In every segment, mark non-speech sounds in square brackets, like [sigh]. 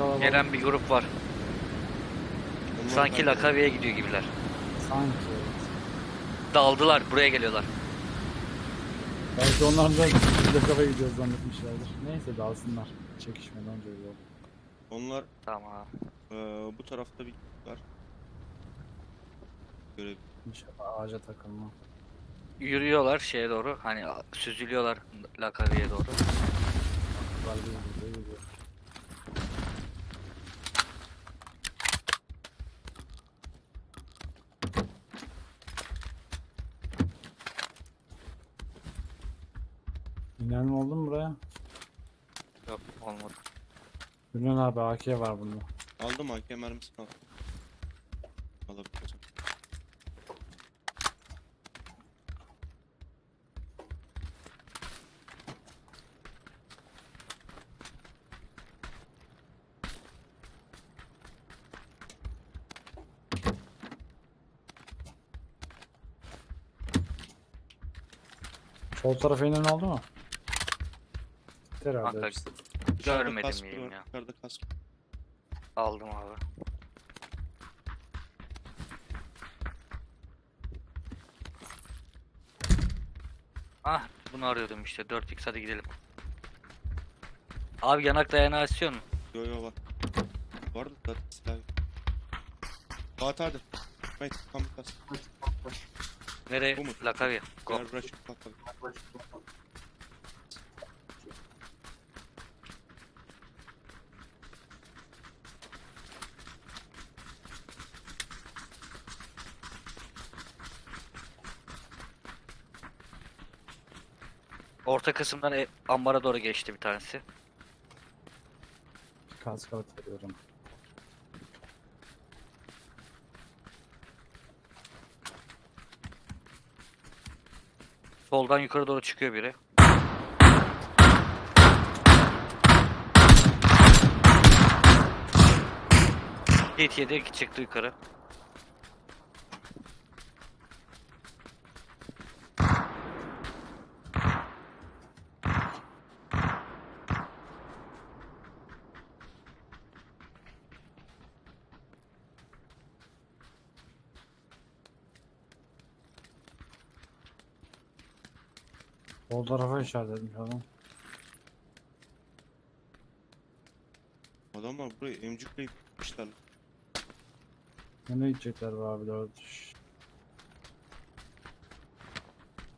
Kalabalık. Gelen bir grup var. Onlar Sanki da- Lakavi'ye gidiyor gibiler. Sanki evet. Daldılar buraya geliyorlar. Belki onlar da kafa gidiyoruz zannetmişlerdir. Neyse dalsınlar. Çekişmeden önce oldu. Onlar Tamam. eee, bu tarafta bir var. Görev. İnşallah ağaca takılma. Yürüyorlar şeye doğru. Hani süzülüyorlar Lakavi'ye doğru. Var bir yürüyor. İnen mi oldu mu buraya? Yok olmadı. Ünlü abi AK var bunda. Aldım AK mermisini aldım. Alabilirim. Sol tarafa inen oldu mu? Herhalde Kanka, Görmedim kask yiyeyim var, ya. Dışarıda kask. Aldım abi. Ah bunu arıyordum işte 4x hadi gidelim. Abi yanak dayanağı istiyor musun? Yo yo var. Vardı da silah yok. Fatih hadi. Mate tam kask. Nereye? Bu mu? Lakavi. Go. Gel bakalım. Orta kısımdan e- ambara doğru geçti bir tanesi. Kask atıyorum. Soldan yukarı doğru çıkıyor biri. Hit yedi çıktı yukarı. Sol tarafa işaret etmiş adam. Adamlar burayı emcükleyip gitmişler. lan. Nereye gidecekler be abi dört. Şşş.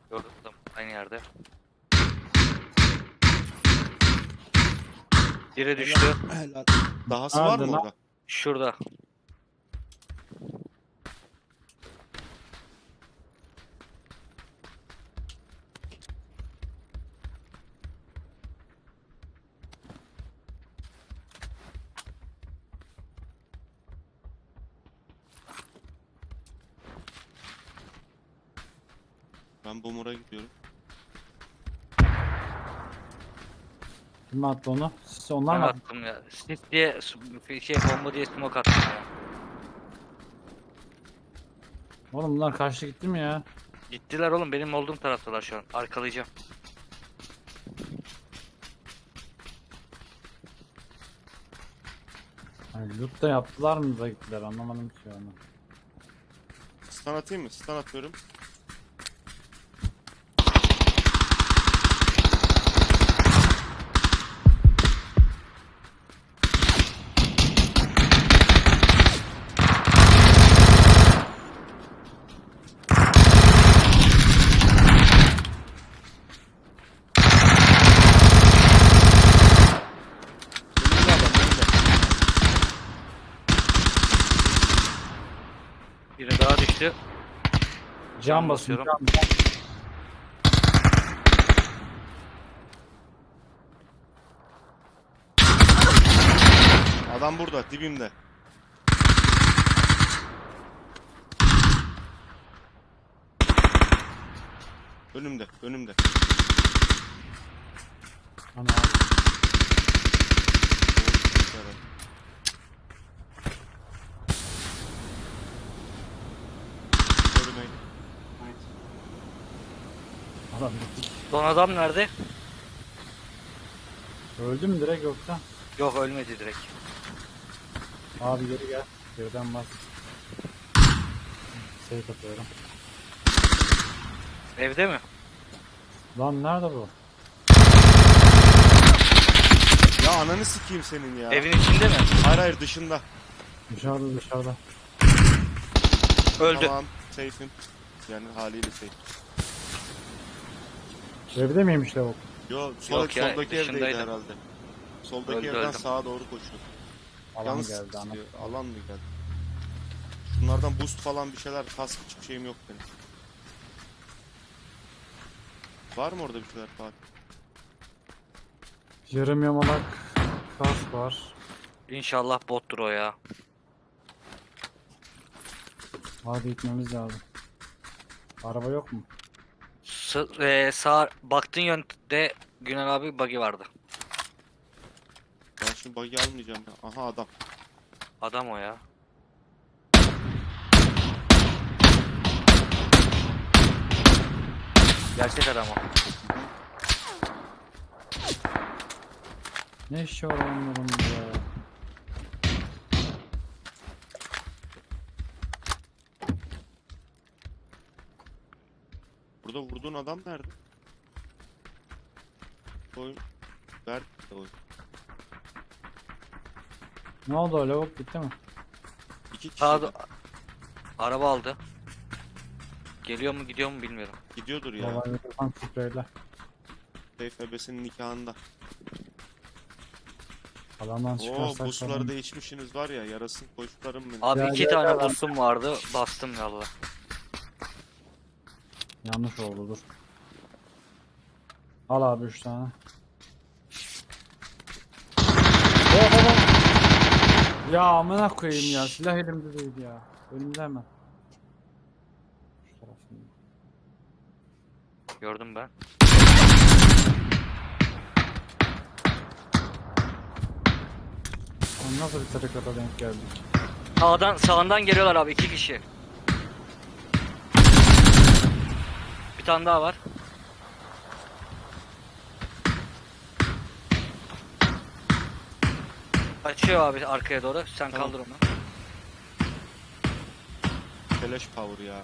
Gördüm adam aynı yerde. Biri düştü. Dahası var Nerede mı lan? orada? Şurada. Ben Boomer'a gidiyorum. Kim attı onu? Siz onlar Ben mı? attım ya. Sis diye şey bomba diye smoke attım ya. Oğlum bunlar kaçtı gitti mi ya? Gittiler oğlum benim olduğum taraftalar şu an. Arkalayacağım. Hani loot da yaptılar mı da gittiler anlamadım ki onu. Stun atayım mı? Stun atıyorum. Önümde adam önümde. Biri daha düştü. Cam basıyorum. Adam burada dibimde. Önümde, önümde. Ana, Evet. Görmeyin. Adam gittik. Son adam nerede? Öldü mü direkt yoksa? Yok ölmedi direkt. Abi geri gel. Geriden bak. Safe atıyorum. Evde mi? Lan nerede bu? Ya ananı sikeyim senin ya. Evin içinde mi? Hayır hayır dışında. Dışarıda dışarıda. Öldü. Tamam safe'im. Yani haliyle safe. Evde miymiş lavuk? Yo sol, Yok ya, soldaki evdeydi herhalde. Soldaki Öldü, evden öldü. sağa doğru koşuyor. Alan Yalnız geldi ana. alan mı geldi? Bunlardan boost falan bir şeyler kask hiçbir şeyim yok benim. Var mı orada bir şeyler Fatih? Yarım yamalak kask var. İnşallah bottur o ya. Hadi gitmemiz lazım. Araba yok mu? S e, sağ baktığın yönde Günel abi buggy vardı. Ben şimdi bug'i almayacağım ya. Aha adam. Adam o ya. Gerçek adam o. Ne işi var onların ya? Vurduğun adam nerede? Oyun. Ver oyun. Ne oldu o lavuk gitti mi? İki kişi Sağda araba aldı. Geliyor mu gidiyor mu bilmiyorum. gidiyordur ya. Babayla yapan spreyle. Safe ebesinin nikahında. Alandan Oo çıkarsak busları falan. da içmişsiniz var ya yarasın koçlarım benim. Abi Gel, iki gel, tane gel, boostum vardı. Bastım valla. Yanlış oldu dur. Al abi 3 tane. Hop hop hop. Ya amına koyayım ya silah elimde değil ya. Önümde hemen. Şu tarafında. Gördüm ben. Lan nasıl bir tarikata denk geldik? Sağdan sağından geliyorlar abi iki kişi. Bir tane daha var. Açıyor abi arkaya doğru. Sen Tamam. kaldır onu. Flash power ya.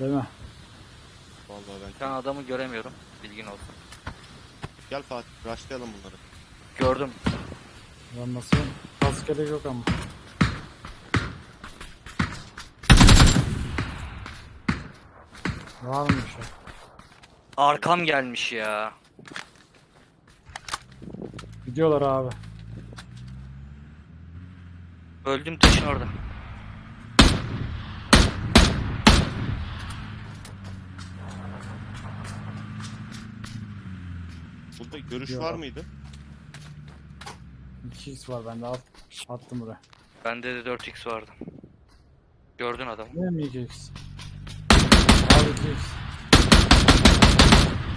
Değil mi? Vallahi ben. Tane adamı göremiyorum. Bilgin olsun. Gel Fatih rushlayalım bunları. Gördüm. Ben basayım. Kask gerek yok ama. Var mı bir şey? Arkam gelmiş ya. Gidiyorlar abi. Öldüm taşın orada. Burada görüş Yok. var mıydı? 2x var bende al. Attım buraya. Bende de 4x vardı. Gördün adamı. Ne mi 2x? 2x.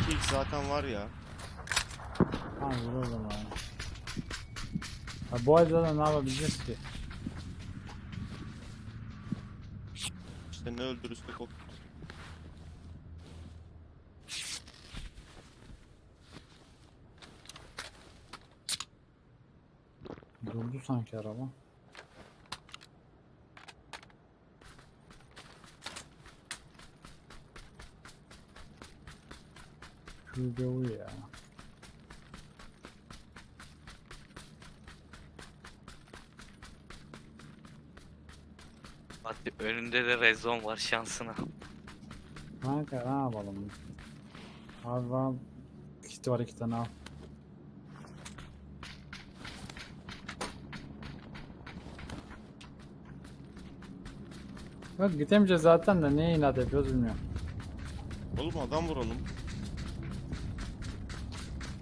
2x zaten var ya. Ha vur o zaman. Ha, bu ayda da ne yapabileceğiz ki? İşte ne öldürürsek o. Durdu sanki araba. Şu gavu ya. Hadi önünde de rezon var şansına. Kanka ne yapalım? Abi var. Kiti var iki tane al. Bak gidemeyeceğiz zaten de neye inat yapıyoruz bilmiyorum. Oğlum adam vuralım.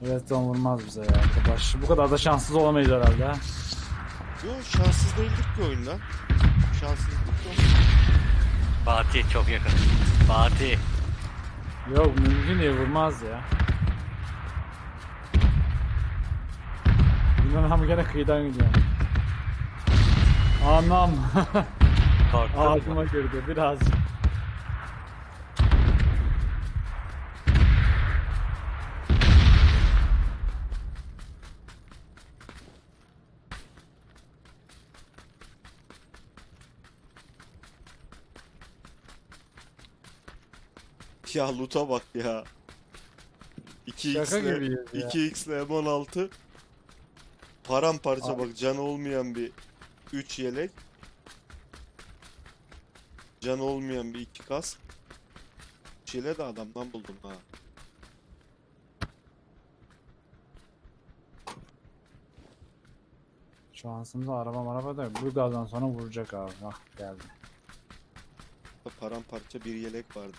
Evet don vurmaz bize ya arkadaş. Bu kadar da şanssız olamayız herhalde ha. Yo şanssız değildik ki oyunda. Şanssızlık yok. Fatih çok yakın. Fatih. Yok mümkün değil vurmaz ya. Bilmem ama gene kıyıdan gidiyor. Anam. [laughs] Korktum. Ağzıma girdi [laughs] Ya loot'a bak ya. 2x Şaka ile gibiyiz ya. 2x ile M16 paramparça Abi. bak canı olmayan bir 3 yelek. Canı olmayan bir 2 kas. Çile de adamdan buldum ha. Şansımıza araba araba da bu gazdan sonra vuracak abi. Bak geldi. Paramparça bir yelek vardı.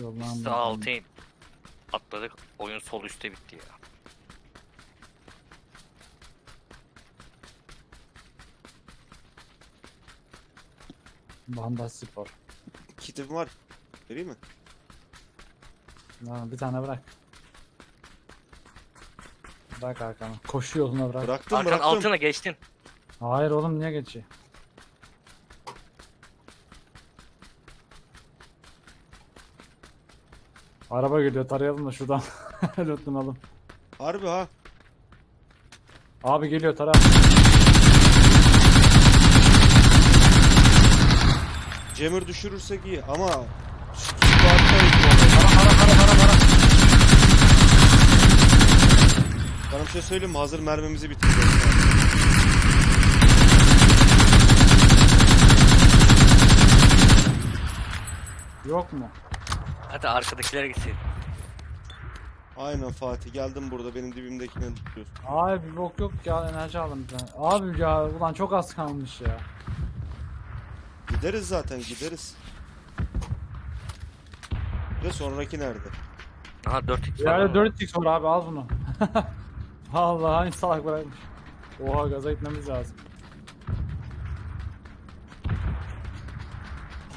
Yoldan Sağ altayım. Atladık. Oyun sol üstte bitti ya. Bandaj spor. Kitim var. Vereyim mi? Lan bir tane bırak. Bırak arkanı. Koşu yoluna bırak. Bıraktım Arkan bıraktım. altına geçtin. Hayır oğlum niye geçiyor? Araba geliyor tarayalım da şuradan [laughs] lootlanalım. Harbi ha. Abi geliyor tara. Cemir düşürürsek iyi ama şu squad'da Para para para para para. Bana bir şey söyleyeyim mi? Hazır mermimizi bitireceğiz. Yok mu? Hadi arkadakilere gitsin. Aynen Fatih geldim burada benim dibimdekine tutuyorsun. Abi bir bok yok ya enerji alın bir tane. Abi ya ulan çok az kalmış ya. Gideriz zaten gideriz. Ve sonraki nerede? Aha 4x var. Yani orada. 4x var abi al bunu. [laughs] Allah aynı salak bırakmış. Oha gaza gitmemiz lazım.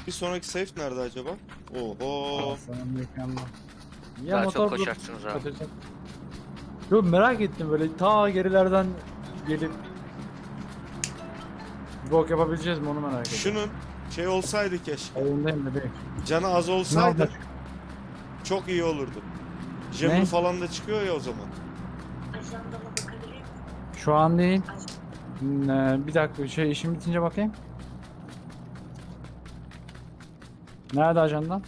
Bir sonraki safe nerede acaba? Oho. Sana mükemmel. Ya Daha çok motor koşarsınız abi. Kaçacak. Yo merak ettim böyle ta gerilerden gelip bir bok yapabileceğiz mi onu merak ettim. Şunun şey olsaydı keşke. Oyundayım bebeğim. Canı az olsaydı çok iyi olurdu. Cemil Ne? falan da çıkıyor ya o zaman. Ajandama bakabilir miyim? Şu an değil. Aj- Ee, bir dakika şey işim bitince bakayım. Nerede ajandan?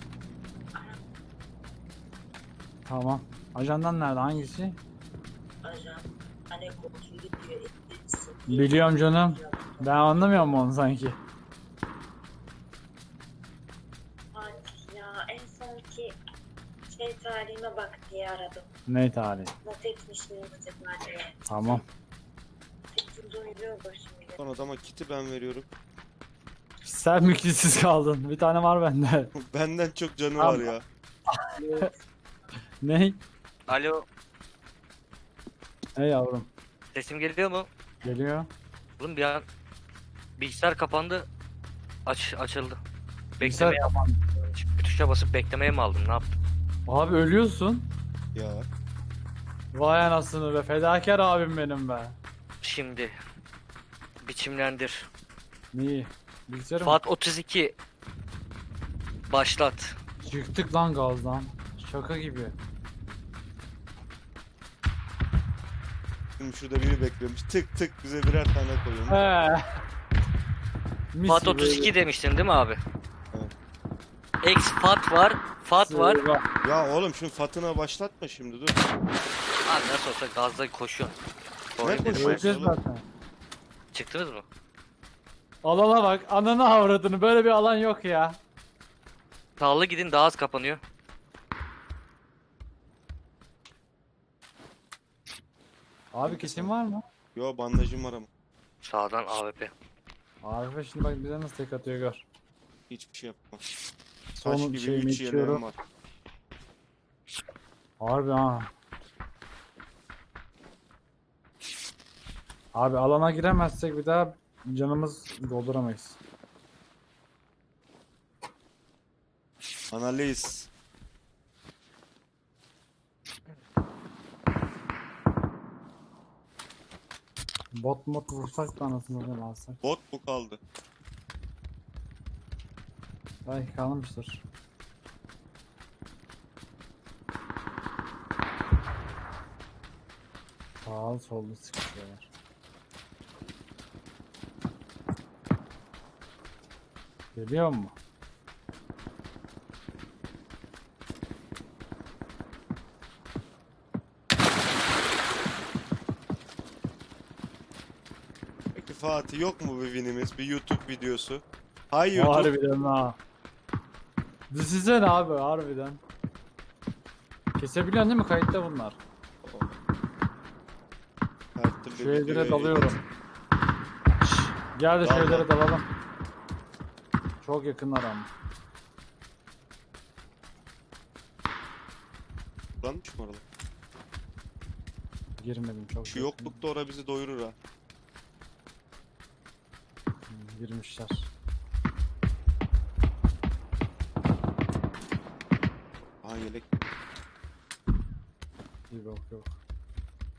Tamam. Ajandan nerede? Hangisi? Ajan. Hani kontrolü diyor etkilesin. Biliyorum canım. Ben anlamıyorum onu sanki. Fatih ya en şey tarihime bak diye aradım. Ne tarih? Not etmiştim acaba diye. Tamam. Son adama kiti ben veriyorum. Sen mülksüz kaldın. Bir tane var bende. [laughs] Benden çok canı Tamam. var ya. [laughs] ne? Alo. Hey yavrum. Sesim geliyor mu? Geliyor. Oğlum bir an bilgisayar kapandı. Aç açıldı. Bilgisayar Beklemeye kapandı. bir tuşa basıp beklemeye mi aldım? Ne yaptım? Abi ölüyorsun. Ya. Vay anasını be. Fedakar abim benim be. Şimdi biçimlendir. İyi. Bilgisayarım Fat 32 başlat. Çıktık lan gazdan. Şaka gibi. Şimdi şurada biri bekliyormuş. Tık tık bize birer tane koyuyor. He. Mis Fat gibi 32 demiştin değil mi abi? Evet. X Fat var. Fat var. Ya oğlum şunu Fatına başlatma şimdi dur. Abi nasıl olsa gazda koşuyorsun. Sonra Ne? Öleceğiz zaten. Çıktınız mı? Alana bak. Ananı avradını. Böyle bir alan yok ya. Sağlı gidin daha az kapanıyor. Abi kesin var mı? Yo bandajım var ama. Sağdan AWP. Abi şimdi bak bize nasıl tek atıyor gör. Hiçbir şey yapma. Taş Son gibi şeyimi 3 yeleğim içiyorum. var. Harbi ha. Abi alana giremezsek bir daha canımız dolduramayız. Analiz. Bot mod vursak da anasını satayım alsak. Bot bu kaldı. Belki kalmıştır. Sağ solda sıkışıyorlar. Geliyor mu? Peki Fatih yok mu bir vinimiz? Bir YouTube videosu? Hay YouTube. Harbiden ha. Size abi harbiden. Kesebiliyorsun değil mi? Kayıtta bunlar. Şu evlere dalıyorum. Gel de şu evlere dalalım. Çok yakınlar ama. Kullanmış mı oralar? Girmedim çok. Şu yakın. yoklukta ora bizi doyurur ha. Girmişler. Aha yelek. Yok.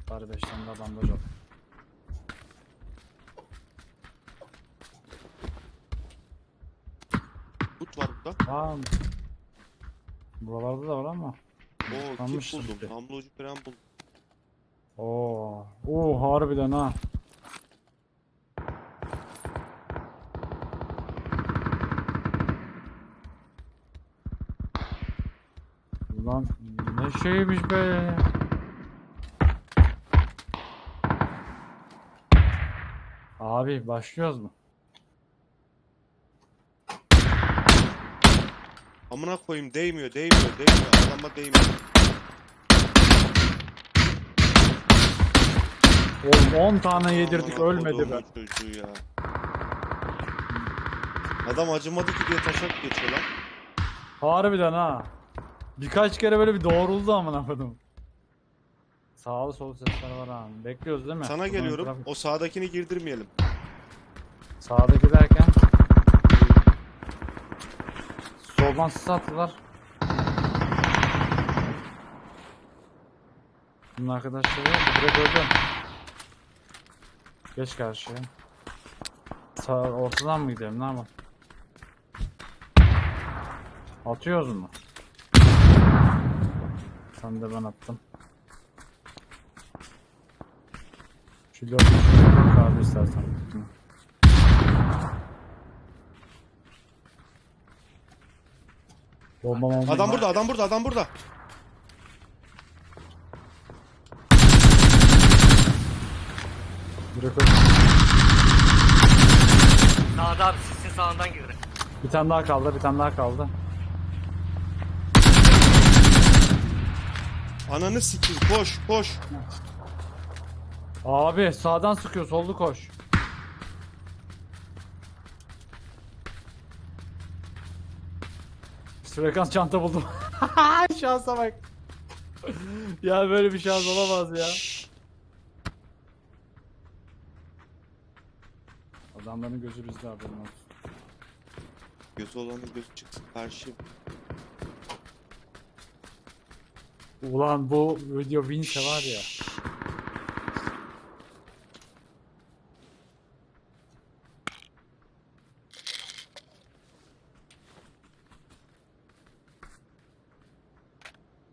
5 tane daha bandaj al. Kut var burada. Aa, buralarda da var ama. Oo kit Kalmıştır buldum. bir. Namlu ucu falan buldum. Oo, oo harbiden ha. Ulan ne şeymiş be. Abi başlıyoruz mu? Amına koyayım değmiyor, değmiyor, değmiyor. Adama değmiyor. Oğlum 10 tane yedirdik Amına ölmedi be. Çocuğu ya. Adam acımadı ki diye taşak geçiyor lan. Harbiden ha. Birkaç kere böyle bir doğruldu amına koydum. Sağlı sol sesler var ha. Bekliyoruz değil mi? Sana Buradan geliyorum. trafik- O sağdakini girdirmeyelim. Sağda giderken sis attılar. Bunun arkadaşları direkt öldü. Geç karşıya. Sağ ortadan mı gidelim ne yapalım? Atıyoruz mu? Sen de ben attım. Şu dört abi istersen. Hı. Bomba bomba. Adam burada, adam burada, adam burada. Direkt öldü. Sağda abi sisin sağından girdi. Bir tane daha kaldı, bir tane daha kaldı. Ananı sikeyim. Koş, koş. Abi sağdan sıkıyor, soldu koş. Frekans çanta buldum. [laughs] Şansa bak. ya böyle bir şans olamaz ya. Adamların gözü bizde haberin olsun. Gözü olanın gözü çıksın karşı. Ulan bu video winse var ya.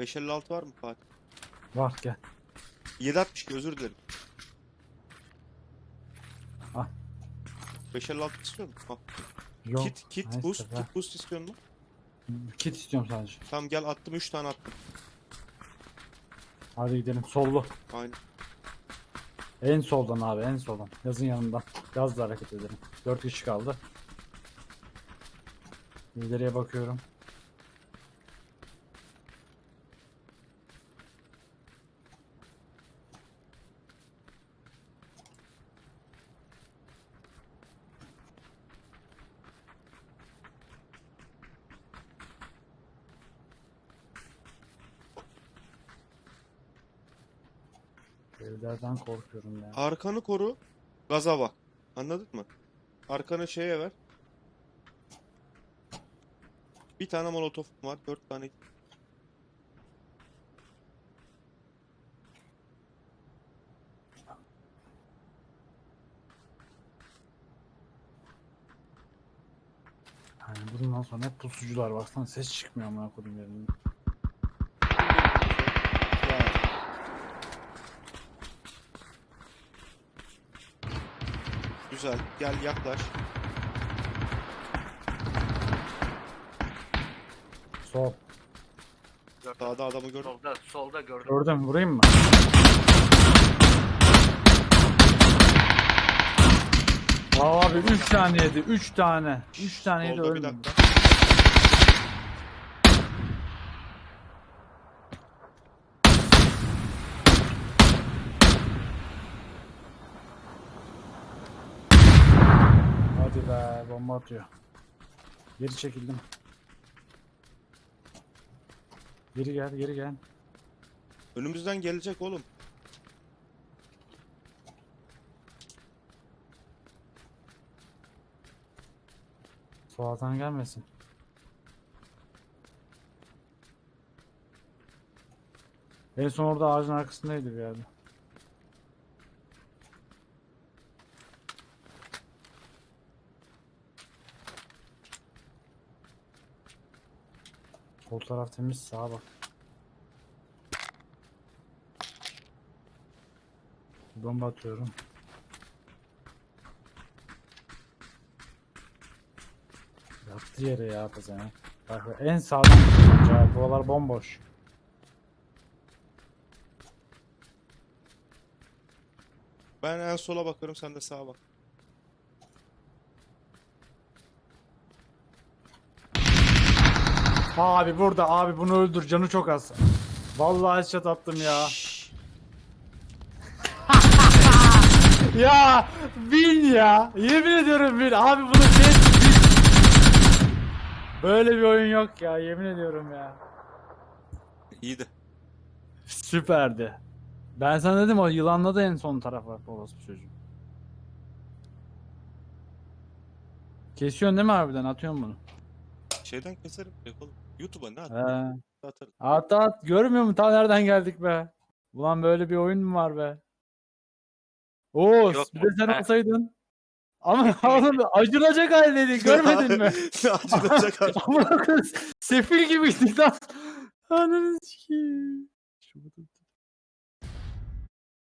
Beş elli altı var mı Fatih? Var gel. 762 özür dilerim. Al. 556 istiyor musun? Al. Yok. Kit, kit, neyse boost, kit boost istiyor musun? Kit istiyorum sadece. Tamam gel attım 3 tane attım. Hadi gidelim. Sollu. Aynen. En soldan abi en soldan. Yazın yanından. Gazla hareket edelim. 4 kişi kaldı. İleriye bakıyorum. Evlerden korkuyorum ya. Arkanı koru. Gaza bak. Anladın mı? Arkanı şeye ver. Bir tane molotof var. Dört tane. Yani bundan sonra hep pusucular baksana ses çıkmıyor amına kodum yerinden. Güzel. Gel yaklaş. Sol. Sağda adamı gör. Solda, solda gördüm. Gördüm vurayım mı? Abi 3 tane yedi. 3 tane. 3 tane yedi Solda bir ölmedi. dakika. Bomba atıyor. Geri çekildim. Geri gel geri gel. Önümüzden gelecek oğlum. Soldan gelmesin. En son orada ağacın arkasındaydı bir yerde. Sol taraf temiz sağa bak. Bomba atıyorum. Yattı yere ya kızana. Bak en sağdan ya buralar bomboş. Ben en sola bakıyorum sen de sağa bak. Abi burada abi bunu öldür canı çok az. Vallahi headshot attım ya. ya bin ya. Yemin ediyorum bin. Abi bunu geç bin. Böyle bir oyun yok ya yemin ediyorum ya. İyi de. Süperdi. Ben sana dedim o yılanladı en son tarafa orospu çocuğu. Kesiyorsun değil mi harbiden? Atıyorsun bunu. Şeyden keserim oğlum. YouTube'a ne at? He. Atarım. At at. Görmüyor musun? Ta nereden geldik be? Ulan böyle bir oyun mu var be? Oo, Yok bir mu? de sen He. olsaydın. Ama [laughs] oğlum acınacak haldeydin. Görmedin mi? [laughs] Acınacak [laughs] hal. Amına koyayım. Sefil gibiydik lan. Ananı sikeyim. Şurada